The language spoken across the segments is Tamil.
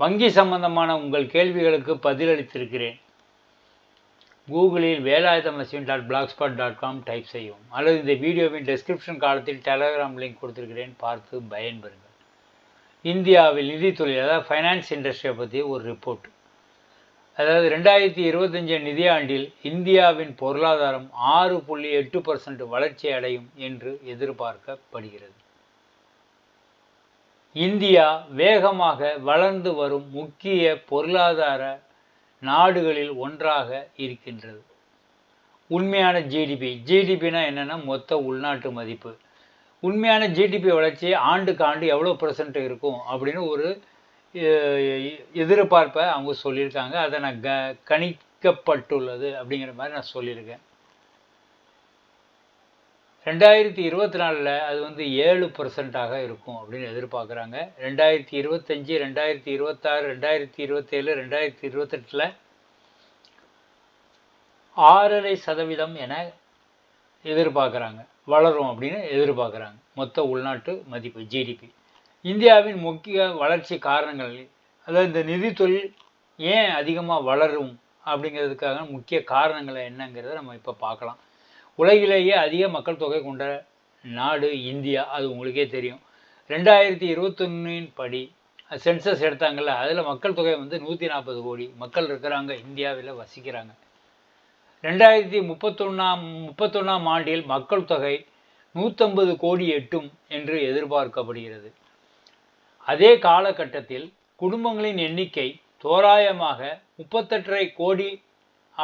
வங்கி சம்பந்தமான உங்கள் கேள்விகளுக்கு பதிலளித்திருக்கிறேன். கூகுளில் Velayutham Ashwin dot blogspot dot com type செய்யவும். அல்லது இந்த வீடியோவின் டெஸ்கிரிப்ஷன் காலத்தில் டெலகிராம் லிங்க் கொடுத்துருக்கிறேன். பார்த்து பயன்பெறுங்கள். இந்தியாவில் நிதித்துறை அதாவது ஃபைனான்ஸ் இண்டஸ்ட்ரியை பற்றி ஒரு ரிப்போர்ட் அதாவது ரெண்டாயிரத்தி இருபத்தஞ்சு நிதியாண்டில் இந்தியாவின் பொருளாதாரம் ஆறு புள்ளி எட்டு பர்சன்ட் வளர்ச்சி அடையும் என்று எதிர்பார்க்கப்படுகிறது. இந்தியா வேகமாக வளர்ந்து வரும் முக்கிய பொருளாதார நாடுகளில் ஒன்றாக இருக்கின்றது. உண்மையான ஜிடிபி ஜிடிபினா என்னென்னா மொத்த உள்நாட்டு மதிப்பு. உண்மையான ஜிடிபி வளர்ச்சி ஆண்டுக்கு ஆண்டு எவ்வளோ பர்சன்ட் இருக்கும் அப்படின்னு ஒரு எதிர்பார்ப்பை அவங்க சொல்லியிருக்காங்க. அதை நான் க கணிக்கப்பட்டுள்ளது அப்படிங்கிற மாதிரி நான் சொல்லியிருக்கேன். ரெண்டாயிரத்தி இருபத்தி நாலில் அது வந்து ஏழு பர்சன்டாக இருக்கும் அப்படின்னு எதிர்பார்க்குறாங்க. ரெண்டாயிரத்தி இருபத்தஞ்சி ரெண்டாயிரத்தி இருபத்தாறு ரெண்டாயிரத்தி இருபத்தேழு ரெண்டாயிரத்தி இருபத்தெட்டில் ஆறரை சதவீதம் என எதிர்பார்க்குறாங்க. வளரும் அப்படின்னு எதிர்பார்க்குறாங்க. மொத்த உள்நாட்டு மதிப்பு ஜிடிபி இந்தியாவின் முக்கிய வளர்ச்சி காரணங்கள் அதாவது இந்த நிதித்தொழில் ஏன் அதிகமாக வளரும் அப்படிங்கிறதுக்காக முக்கிய காரணங்களை என்னங்கிறத நம்ம இப்போ பார்க்கலாம். உலகிலேயே அதிக மக்கள் தொகை கொண்ட நாடு இந்தியா அது உங்களுக்கே தெரியும். ரெண்டாயிரத்தி இருபத்தொன்னின் படி சென்சஸ் எடுத்தாங்கள்ல அதில் மக்கள் தொகை வந்து நூற்றி நாற்பது கோடி மக்கள் இருக்கிறாங்க இந்தியாவில் வசிக்கிறாங்க. ரெண்டாயிரத்தி முப்பத்தொன்னாம் முப்பத்தொன்னாம் ஆண்டில் மக்கள் தொகை நூற்றம்பது கோடி எட்டும் என்று எதிர்பார்க்கப்படுகிறது. அதே காலகட்டத்தில் குடும்பங்களின் எண்ணிக்கை தோராயமாக முப்பத்தெட்டரை கோடி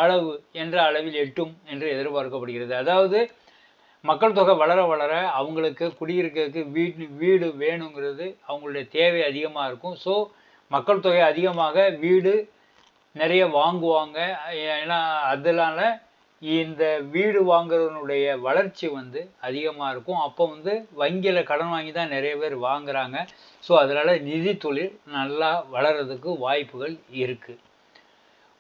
அளவு என்ற அளவில் எட்டும் என்று எதிர்பார்க்கப்படுகிறது. அதாவது மக்கள் தொகை வளர வளர அவங்களுக்கு குடியிருக்கிறதுக்கு வீடு வீடு வேணுங்கிறது அவங்களுடைய தேவை அதிகமாக இருக்கும். ஸோ மக்கள் தொகை அதிகமாக வீடு நிறைய வாங்குவாங்க. ஏன்னா அதனால இந்த வீடு வாங்குறவனுடைய வளர்ச்சி வந்து அதிகமாக இருக்கும். அப்போ வந்து வங்கியில் கடன் வாங்கி தான் நிறைய பேர் வாங்குறாங்க. ஸோ அதனால் நிதி தொழில் நல்லா வளர்கிறதுக்கு வாய்ப்புகள் இருக்குது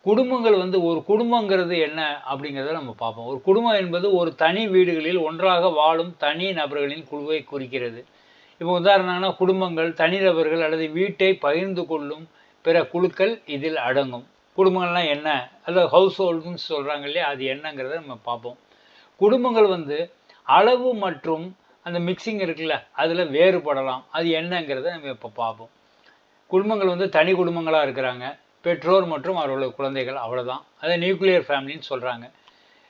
குடும்பங்கள் வந்து ஒரு குடும்பங்கிறது என்ன அப்படிங்கிறத நம்ம பார்ப்போம். ஒரு குடும்பம் என்பது ஒரு தனி வீடுகளில் ஒன்றாக வாழும் தனி நபர்களின் குழுவை குறிக்கிறது. இப்போ உதாரணம்னா குடும்பங்கள் தனிநபர்கள் அல்லது வீட்டை பகிர்ந்து கொள்ளும் பிற குழுக்கள் இதில் அடங்கும். குடும்பங்கள்லாம் என்ன? அல்லது ஹவுஸ் ஹோல்டுன்னு சொல்கிறாங்க இல்லையா? அது என்னங்கிறத நம்ம பார்ப்போம். குடும்பங்கள் வந்து அளவு மற்றும் அந்த மிக்சிங் இருக்குல்ல அதில் வேறுபடலாம். அது என்னங்கிறத நம்ம இப்போ பார்ப்போம். குடும்பங்கள் வந்து தனி குடும்பங்களாக இருக்கிறாங்க. பெற்றோர் மற்றும் அவர்களோட குழந்தைகள் அவ்வளோதான் அதை நியூக்ளியர் ஃபேமிலின்னு சொல்கிறாங்க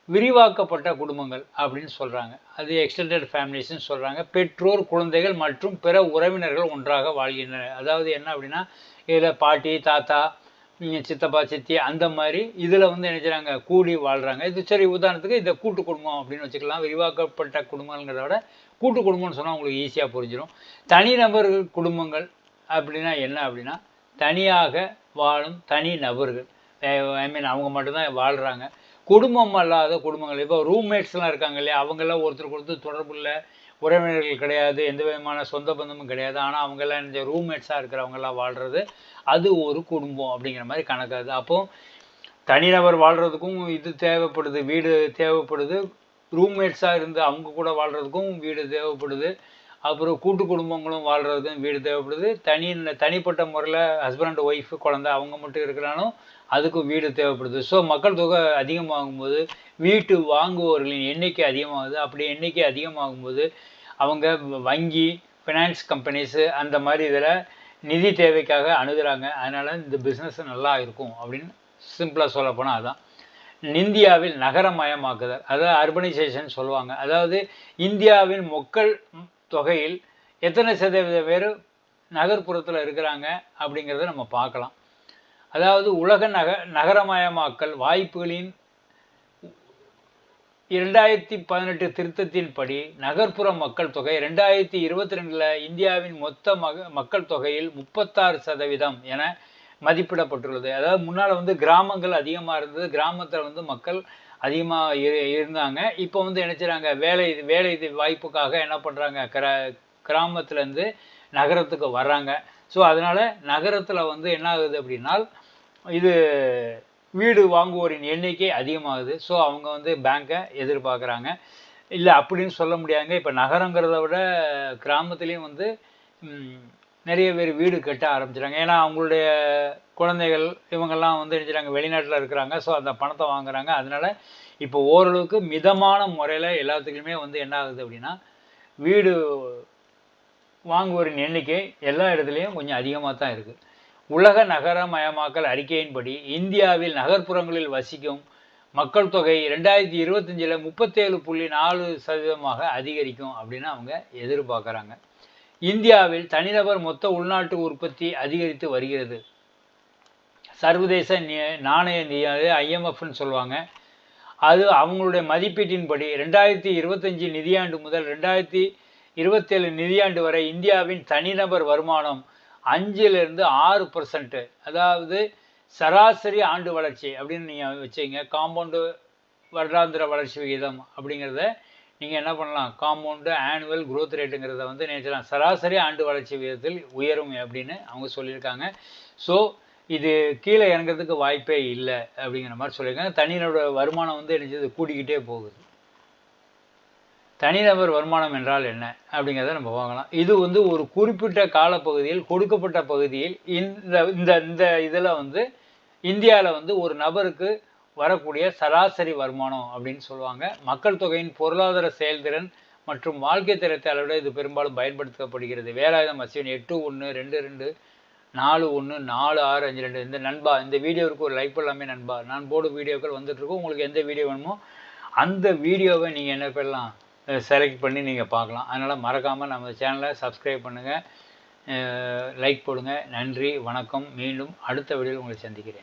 விரிவாக்கப்பட்ட குடும்பங்கள் அப்படின்னு சொல்கிறாங்க அது எக்ஸ்டெண்டட் ஃபேமிலிஸ்ன்னு சொல்கிறாங்க பெற்றோர் குழந்தைகள் மற்றும் பிற உறவினர்கள் ஒன்றாக வாழ்கின்றனர். அதாவது என்ன அப்படின்னா இதில் பாட்டி தாத்தா சித்தப்பா சித்தி அந்த மாதிரி இதில் வந்து என்ன செய்கிறாங்க கூடி வாழ்கிறாங்க இது சரி உதாரணத்துக்கு இந்த கூட்டு குடும்பம் அப்படின்னு வச்சுக்கலாம். விரிவாக்கப்பட்ட குடும்பங்கிறத விட கூட்டு குடும்பம்னு சொன்னால் உங்களுக்கு ஈஸியாக புரிஞ்சிடும் தனிநபர்கள் குடும்பங்கள் அப்படின்னா என்ன அப்படின்னா தனியாக வாழும் தனி நபர்கள். ஐ மீன் அவங்க மட்டும்தான் வாழ்கிறாங்க குடும்பம் அல்லாத குடும்பங்கள். இப்போ ரூம்மேட்ஸ்லாம் இருக்காங்க இல்லையா? அவங்கெல்லாம் ஒருத்தருக்கு ஒருத்தர் தொடர்பு இல்லை. உறவினர்கள் கிடையாது. எந்த விதமான சொந்த பந்தமும் கிடையாது. ஆனால் அவங்கெல்லாம் இந்த ரூம்மேட்ஸாக இருக்கிறவங்கெல்லாம் வாழ்கிறது அது ஒரு குடும்பம் அப்படிங்கிற மாதிரி கணக்காது அப்போது தனிநபர் வாழ்கிறதுக்கும் இது தேவைப்படுது. வீடு தேவைப்படுது. ரூம்மேட்ஸாக இருந்து அவங்க கூட வாழ்கிறதுக்கும் வீடு தேவைப்படுது. அப்புறம் கூட்டு குடும்பங்களும் வாழ்கிறதுக்கும் வீடு தேவைப்படுது. தனி தனிப்பட்ட முறையில் ஹஸ்பண்ட் ஒய்ஃபு குழந்த அவங்க மட்டும் இருக்கிறாலும் அதுக்கும் வீடு தேவைப்படுது. ஸோ மக்கள் தொகை அதிகமாகும்போது வீட்டு வாங்குவோர்களின் எண்ணிக்கை அதிகமாகுது. அப்படி எண்ணிக்கை அதிகமாகும்போது அவங்க வங்கி ஃபினான்ஸ் கம்பெனிஸு அந்த மாதிரி இதில் நிதி தேவைக்காக அணுகிறாங்க. அதனால் இந்த பிஸ்னஸ் நல்லா இருக்கும் அப்படின்னு சிம்பிளாக சொல்லப்போனால் அதுதான் இந்தியாவில் நகரமயமாக்குதல் அதாவது அர்பனைசேஷன் சொல்லுவாங்க. அதாவது இந்தியாவின் மக்கள் தொகையில் எத்தனை சதவீத பேர் நகர்ப்புறத்தில் இருக்கிறாங்க அப்படிங்கிறத நம்ம பார்க்கலாம். அதாவது உலக நக நகரமயமாக்கல் வாய்ப்புகளின் இரண்டாயிரத்தி பதினெட்டு திருத்தத்தின்படி நகர்ப்புற மக்கள் தொகை ரெண்டாயிரத்தி இருபத்தி ரெண்டில் இந்தியாவின் மொத்த மக மக்கள் தொகையில் முப்பத்தாறு சதவீதம் என மதிப்பிடப்பட்டுள்ளது. அதாவது முன்னால் வந்து கிராமங்கள் அதிகமாக இருந்தது. கிராமத்தில் வந்து மக்கள் அதிகமாக இருந்தாங்க. இப்போ வந்து என்ன செய்றாங்க? வேலை வேலை இது வாய்ப்புக்காக என்ன பண்ணுறாங்க கிரா கிராமத்துலேருந்து நகரத்துக்கு வர்றாங்க. ஸோ அதனால் நகரத்தில் வந்து என்ன ஆகுது அப்படின்னா இது வீடு வாங்குவோரின் எண்ணிக்கை அதிகமாகுது. ஸோ அவங்க வந்து பேங்க்கை எதிர்பார்க்குறாங்க. இல்லை அப்படின்னு சொல்ல முடியாங்க இப்போ நகரங்கிறத விட கிராமத்துலேயும் வந்து நிறைய பேர் வீடு கட்ட ஆரம்பிச்சிட்டாங்க. ஏன்னா அவங்களுடைய குழந்தைகள் இவங்கெல்லாம் வந்து நினைச்சாங்க வெளிநாட்டில் இருக்கிறாங்க. ஸோ அந்த பணத்தை வாங்குறாங்க. அதனால் இப்போ ஓரளவுக்கு மிதமான முறையில் எல்லாத்துக்குமே வந்து என்ன ஆகுது அப்படின்னா வீடு வாங்குவோரின் எண்ணிக்கை எல்லா இடத்துலையும் கொஞ்சம் அதிகமாக தான் இருக்குது உலக நகரமயமாக்கல் அறிக்கையின்படி இந்தியாவில் நகர்ப்புறங்களில் வசிக்கும் மக்கள் தொகை ரெண்டாயிரத்தி இருபத்தஞ்சில் முப்பத்தேழு புள்ளி நாலு சதவீதமாக அதிகரிக்கும் அப்படின்னு அவங்க எதிர்பார்க்குறாங்க. இந்தியாவில் தனிநபர் மொத்த உள்நாட்டு உற்பத்தி அதிகரித்து வருகிறது. சர்வதேச நி- நாணய நிதியானது ஐஎம்எஃப்னு சொல்லுவாங்க. அது அவங்களுடைய மதிப்பீட்டின்படி ரெண்டாயிரத்தி இருபத்தஞ்சி நிதியாண்டு முதல் ரெண்டாயிரத்தி இருபத்தேழு நிதியாண்டு வரை இந்தியாவின் தனிநபர் வருமானம் அஞ்சிலிருந்து ஆறு பர்சன்ட்டு அதாவது சராசரி ஆண்டு வளர்ச்சி அப்படின்னு நீங்கள் வச்சுங்க காம்பவுண்டு வருடாந்திர வளர்ச்சி விகிதம் அப்படிங்கிறத நீங்கள் என்ன பண்ணலாம்? காம்பவுண்டு ஆனுவல் குரோத் ரேட்டுங்கிறத வந்து நினைச்சலாம் சராசரி ஆண்டு வளர்ச்சி விகிதத்தில் உயரும் அப்படின்னு அவங்க சொல்லியிருக்காங்க. ஸோ இது கீழே இறங்குறதுக்கு வாய்ப்பே இல்லை அப்படிங்கிற மாதிரி சொல்லியிருக்காங்க. தனிநபரோட வருமானம் வந்து என்னது கூடிக்கிட்டே போகுது. தனிநபர் வருமானம் என்றால் என்ன? அப்படிங்கிறத நம்ம வாங்கலாம் இது வந்து ஒரு குறிப்பிட்ட காலப்பகுதியில் கொடுக்கப்பட்ட பகுதியில் இந்த இந்த இந்த இதில் வந்து இந்தியாவில் வந்து ஒரு நபருக்கு வரக்கூடிய சராசரி வருமானம் அப்படின்னு சொல்லுவாங்க. மக்கள் தொகையின் பொருளாதார செயல்திறன் மற்றும் வாழ்க்கை தரத்தை அளவிட இது பெரும்பாலும் பயன்படுத்தப்படுகிறது. வேலாயுதம் அசிவன் எட்டு ஒன்று ரெண்டு ரெண்டு நாலு ஒன்று நாலு ஆறு அஞ்சு ரெண்டு. இந்த நண்பா இந்த வீடியோவுக்கு ஒரு லைக் எல்லாமே நண்பா. நான் போடும் வீடியோக்கள் வந்துட்டுருக்கோம் உங்களுக்கு எந்த வீடியோ வேணுமோ அந்த வீடியோவை நீங்கள் என்ன பண்ணலாம்? செலக்ட் பண்ணி நீங்கள் பார்க்கலாம். அதனால் மறக்காமல் நம்ம சேனலை சப்ஸ்கிரைப் பண்ணுங்கள் லைக் போடுங்க. நன்றி வணக்கம். மீண்டும் அடுத்த வீடியோவில் உங்களை சந்திக்கிறேன்.